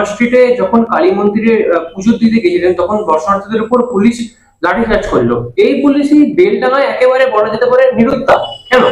বোমা স্ট্রিটে যখন কালী মন্দিরে আহ, পুজো দিতে গেছিলেন তখন দর্শনার্থীদের উপর পুলিশ লাঠিচার্জ করল। এই পুলিশই বেল বেলডাঙায় একেবারে বলা যেতে পারে নিরুত্তা কেন?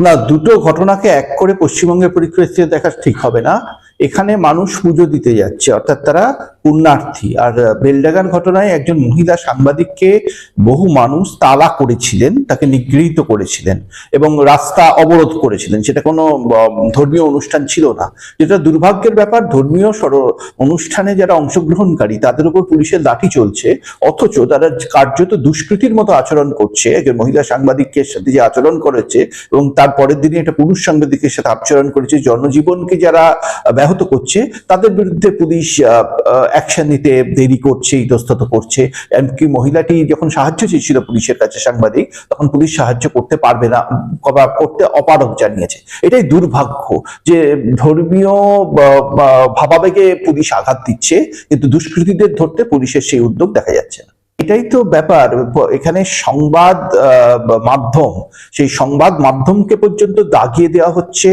না দুটো ঘটনাকে এক করে পশ্চিমবঙ্গের পরিপ্রেক্ষিতে দেখা ঠিক হবে না। এখানে মানুষ পুজো দিতে যাচ্ছে অর্থাৎ তারা পুণ্যার্থী। আর বেলডাগান ঘটনায় একজন মহিলা সাংবাদিককে বহু মানুষ তালা করেছিলেন তাকে নিগৃহীত করেছিলেন এবং রাস্তা অবরোধ করেছিলেন। সেটা কোনো ধর্মীয় অনুষ্ঠান ছিল না। যেটা দুর্ভাগ্যের ব্যাপার ধর্মীয় সর- অনুষ্ঠানে যারা অংশগ্রহণকারী তাদের উপর পুলিশের লাঠি চলছে অথচ তারা কার্যত দুষ্কৃতির মতো আচরণ করছে। একজন মহিলা সাংবাদিকের সাথে যে আচরণ করেছে এবং তার পরের দিনে একটা পুরুষ সাংবাদিকের সাথে আচরণ করেছে। জনজীবনকে যারা আহ, ব্যাহত করছে, তাদের বিরুদ্ধে পুলিশ অ্যাকশন নিতে দেরি করছে, ইতস্তত করছে। এমনকি মহিলাটি যখন সাহায্য চেয়েছিল পুলিশের কাছে সাংবাদিক, তখন পুলিশ সাহায্য করতে পারবে না বা করতে অপারগ জানিয়েছে। এটাই দুর্ভাগ্য যে ধর্মীয় ভাবাবেগে পুলিশ আঘাত দিচ্ছে, কিন্তু দুষ্কৃতীদের ধরতে পুলিশের সেই উদ্যোগ দেখা যাচ্ছে না। এটাই তো ব্যাপার। এখানে সংবাদ মাধ্যম, সেই সংবাদ মাধ্যমকে পর্যন্ত দাগিয়ে দেওয়া হচ্ছে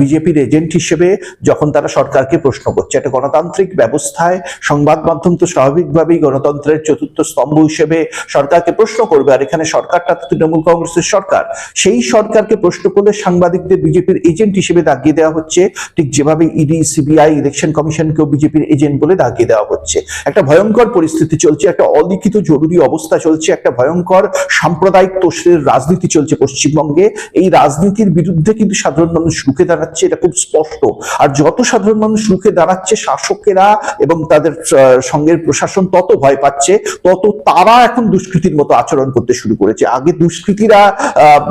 বিজেপির এজেন্ট হিসেবে যখন তারা সরকারকে প্রশ্ন করছে। একটা গণতান্ত্রিক ব্যবস্থায় সংবাদ মাধ্যম তো স্বাভাবিকভাবেই গণতন্ত্রের চতুর্থ স্তম্ভ হিসেবে সরকারকে প্রশ্ন করবে, আর এখানে সরকারটা তো তৃণমূল কংগ্রেসের সরকার। সেই সরকারকে প্রশ্ন করলে সাংবাদিকদের বিজেপির এজেন্ট হিসেবে দাগিয়ে দেওয়া হচ্ছে। ঠিক যেভাবে ইডি, সিবিআই, ইলেকশন কমিশনকেও বিজেপির এজেন্ট বলে দাগিয়ে দেওয়া হচ্ছে। একটা ভয়ঙ্কর পরিস্থিতি চলছে, একটা অলিখিত জরুরি অবস্থা চলছে, একটা ভয়ঙ্কর সাম্প্রদায়িক তোষের রাজনীতি চলছে পশ্চিমবঙ্গে। এই রাজনীতির বিরুদ্ধে কিন্তু সাধারণ মানুষ রুখে দাঁড়াচ্ছে, এটা খুব স্পষ্ট। আর যত সাধারণ মানুষ রুখে দাঁড়াচ্ছে, শাসকেরা এবং তাদের সঙ্গের প্রশাসন তত ভয় পাচ্ছে, তত তারা এখন দুষ্কৃতির মতো আচরণ করতে শুরু করেছে। আগে দুষ্কৃতীরা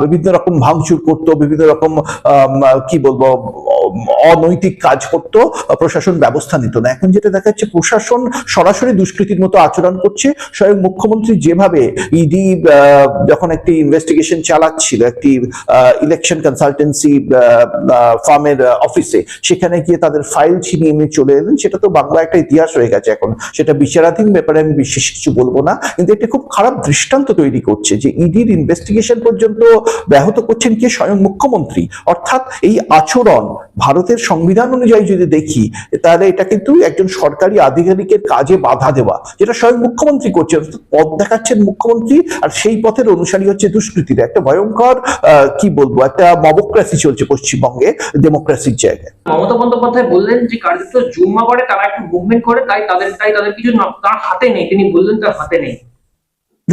বিভিন্ন রকম ভাঙচুর করতো, বিভিন্ন রকম কি বলব অনৈতিক কাজ করতো, প্রশাসন ব্যবস্থা নিত না। এখন যেটা দেখা যাচ্ছে, প্রশাসন সরাসরি দুষ্কৃতির মতো আচরণ করছে। স্বয়ং মুখ্যমন্ত্রী যেভাবে ইডি যখন একটি ইনভেস্টিগেশন চালাচ্ছিল, একটি ইলেকশন কনসালটেন্সি ফার্মের অফিসে সেখানে গিয়ে তাদের ফাইল ছিনিয়ে নিয়ে চলে এলেন। সেটা তো বাংলা একটা ইতিহাস হয়ে গেছে এখন। সেটা বিচারাধীন ব্যাপারে আমি বিশেষ কিছু বলব না। কিন্তু এটা খুব খারাপ দৃষ্টান্ত তৈরি করছে যে ইডির ইনভেস্টিগেশন পর্যন্ত ব্যাহত করছেন কে? স্বয়ং মুখ্যমন্ত্রী। অর্থাৎ এই আচরণ ভারতের সংবিধান অনুযায়ী যদি দেখি, তাহলে এটা কিন্তু একজন সরকারি আধিকারিকের কাজে বাধা দেওয়া, যেটা স্বয়ং মুখ্যমন্ত্রী করছে পথ দেখাচ্ছেন মুখ্যমন্ত্রী, আর সেই পথের অনুসারী হচ্ছে দুষ্কৃতির। একটা ভয়ঙ্কর কি বলব, একটা মবক্রাসি চলছে পশ্চিমবঙ্গে, ডেমোক্রাসির জায়গায়। মমতা বন্দ্যোপাধ্যায় বললেন যে, কার্যত জুম্মা করে তারা একটু মুভমেন্ট করে, তাই তাদের তাই তাদের কিছু তার হাতে নেই। তিনি বললেন তার হাতে নেই।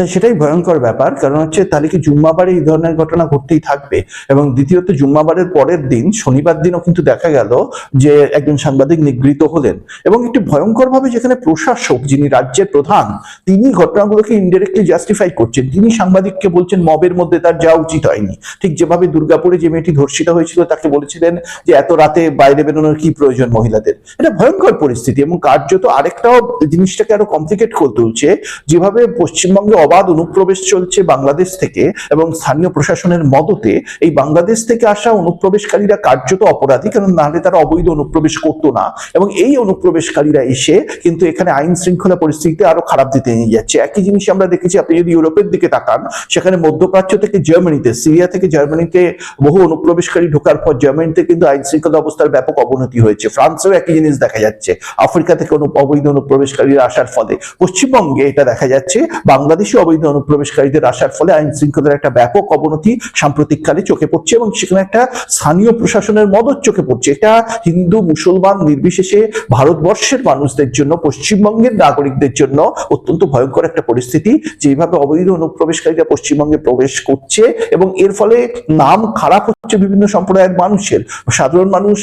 সেটাই ভয়ঙ্কর ব্যাপার। কারণ হচ্ছে তাহলে কি জুম্মাবারে এই ধরনের ঘটনা ঘটতেই থাকবে? এবং দ্বিতীয়ত জুম্মাবারের পরের দিন, শনিবার দিনও কিন্তু দেখা গেল যে একজন সাংবাদিক নিগৃহীত হলেন। এবং একটি ভয়ঙ্কর ভাবে যেখানে প্রশাসক, যিনি রাজ্যের প্রধান, তিনি ঘটনাগুলোকে ইনডাইরেক্টলি জাস্টিফাই করছেন। তিনি সাংবাদিককে বলছেন, মবের মধ্যে তার যাওয়া উচিত হয়নি। ঠিক যেভাবে দুর্গাপুরে যে মেয়েটি ধর্ষিত হয়েছিল, তাকে বলেছিলেন যে, এত রাতে বাইরে বেরোনোর কি প্রয়োজন মহিলাদের? এটা ভয়ঙ্কর পরিস্থিতি। এবং কার্যত আরেকটাও জিনিসটাকে আরও কমপ্লিকেট করে তুলছে। যেভাবে পশ্চিমবঙ্গে অবাধ অনুপ্রবেশ চলছে বাংলাদেশ থেকে এবং স্থানীয় প্রশাসনের মদতে এই বাংলাদেশ থেকে আসা অনুপ্রবেশকারীরা কার্যত অপরাধী, কারণ নাহলে তারা অবৈধ অনুপ্রবেশ করতো না। এবং এই অনুপ্রবেশকারীরা এসে কিন্তু এখানে আইন শৃঙ্খলা পরিস্থিতিতে আরও খারাপ দিতে নিয়ে যাচ্ছে। একই জিনিস আমরা দেখেছি, আপনি যদি ইউরোপের দিকে তাকান, সেখানে মধ্যপ্রাচ্য থেকে জার্মানিতে, সিরিয়া থেকে জার্মানিতে বহু অনুপ্রবেশকারী ঢোকার পর জার্মানিতে কিন্তু আইন শৃঙ্খলা অবস্থার ব্যাপক অবনতি হয়েছে। ফ্রান্সেও একই জিনিস দেখা যাচ্ছে। আফ্রিকা থেকে অবৈধ অনুপ্রবেশকারীরা আসার ফলে। পশ্চিমবঙ্গে এটা দেখা যাচ্ছে, বাংলাদেশি অবৈধ অনুপ্রবেশকারীদের আসার ফলে আইন শৃঙ্খলার একটা ব্যাপক অবনতি সাম্প্রতিককালে চোখে পড়ছে এবং সেখানে একটা স্থানীয় প্রশাসনের মদত চোখে পড়ছে। এটা হিন্দু, মুসলমান, নির্বিশেষে ভারতবর্ষের মানুষদের জন্য, পশ্চিমবঙ্গের নাগরিকদের জন্য অত্যন্ত ভয়ঙ্কর একটা পরিস্থিতি, যেভাবে অবৈধ অনুপ্রবেশকারীরা পশ্চিমবঙ্গে প্রবেশ করছে এবং এর ফলে নাম খারাপ হচ্ছে বিভিন্ন সম্প্রদায়ের মানুষের। সাধারণ মানুষ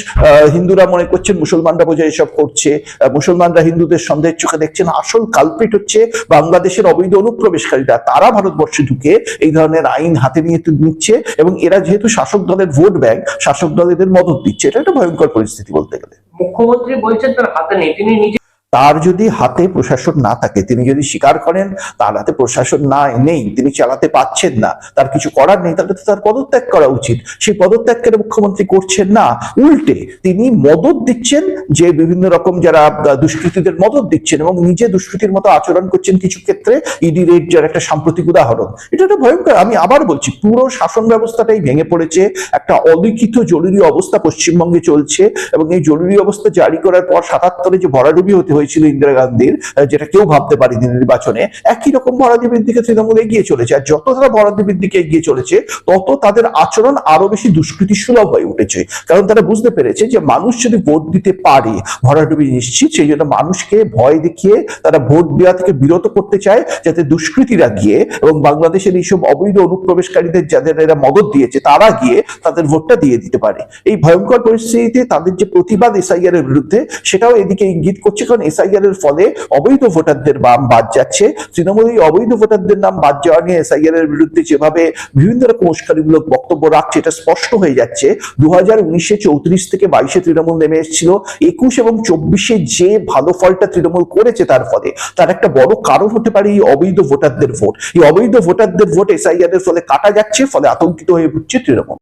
হিন্দুরা মনে করছেন মুসলমানরা বোঝায় এসব করছে। মুসলমানরা হিন্দুদের সন্দেহের চোখে দেখছেন। আসল কালপিট হচ্ছে বাংলাদেশের অবৈধ অনুপ্রবেশকারীরা তারা ভারতবর্ষে ঢুকে এই ধরনের আইন হাতে নিয়ে নিচ্ছে এবং এরা যেহেতু শাসক দলের ভোট ব্যাংক, শাসক দলের মদত দিচ্ছে, এটা একটা ভয়ঙ্কর পরিস্থিতি বলতে গেলে। মুখ্যমন্ত্রী বলছেন তার হাতে নেই, তিনি নিজে তার যদি হাতে প্রশাসন না থাকে, তিনি যদি স্বীকার করেন তার হাতে প্রশাসন না, নেই, তিনি চালাতে পাচ্ছেন না, তার কিছু করার নেই, তাহলে তো তার পদত্যাগ করা উচিত। সেই পদত্যাগ কেন মুখ্যমন্ত্রী করছেন না। উল্টে তিনি মদত দিচ্ছেন যে বিভিন্ন রকম যারা দুষ্কৃতীদের মদত দিচ্ছেন এবং নিজে দুষ্কৃতির মতো আচরণ করছেন কিছু ক্ষেত্রে ইডি রেড যার একটা সাম্প্রতিক উদাহরণ। এটা একটা ভয়ঙ্কর, আমি আবার বলছি, পুরো শাসন ব্যবস্থাটাই ভেঙে পড়েছে, একটা অলিখিত জরুরি অবস্থা পশ্চিমবঙ্গে চলছে এবং এই জরুরি অবস্থা জারি করার পর সাতাত্তরে যে ভরাডুবি হতে হয়েছিল ইন্দিরা গান্ধীর যেটা কেউ ভাবতে পারেনি নির্বাচনে। একই রকম ভরাডুবির দিকে তৃণমূল এগিয়ে চলেছে। আর যত তারা ভরাডুবির দিকে এগিয়ে চলেছে, তত তাদের আচরণ আরও বেশি দুষ্কৃতি সুলভ হয়ে উঠেছে। কারণ তারা বুঝতে পেরেছে যে মানুষ যদি ভোট দিতে পারে, ভরাডুবি নিশ্চিত, সেই জন্য মানুষকে ভয় দেখিয়ে তারা ভোট দেওয়া থেকে বিরত করতে চায়, যাতে দুষ্কৃতীরা গিয়ে এবং বাংলাদেশের এইসব অবৈধ অনুপ্রবেশকারীদের যাদের এরা মদত দিয়েছে, তারা গিয়ে তাদের ভোটটা দিয়ে দিতে পারে। এই ভয়ঙ্কর পরিস্থিতিতে তাদের যে প্রতিবাদ এসআইআর এর বিরুদ্ধে, সেটাও এদিকে ইঙ্গিত করছে। কারণ এসআইআর এর ফলে অবৈধ ভোটারদের নাম বাদ যাচ্ছে। তৃণমূল এই অবৈধ ভোটারদের নাম বাদ যাওয়া নিয়ে এসআইআর এর বিরুদ্ধে যেভাবে বিভিন্ন রকম উস্কানিমূলক বক্তব্য রাখছে, এটা স্পষ্ট হয়ে যাচ্ছে। দু হাজার উনিশে চৌত্রিশ থেকে বাইশে তৃণমূল নেমে এসেছিল। একুশ এবং চব্বিশে যে ভালো ফলটা তৃণমূল করেছে তার ফলে, তার একটা বড় কারণ হতে পারে এই অবৈধ ভোটারদের ভোট। এই অবৈধ ভোটারদের ভোট এসআইআর এর ফলে কাটা যাচ্ছে, ফলে আতঙ্কিত হয়ে উঠছে তৃণমূল।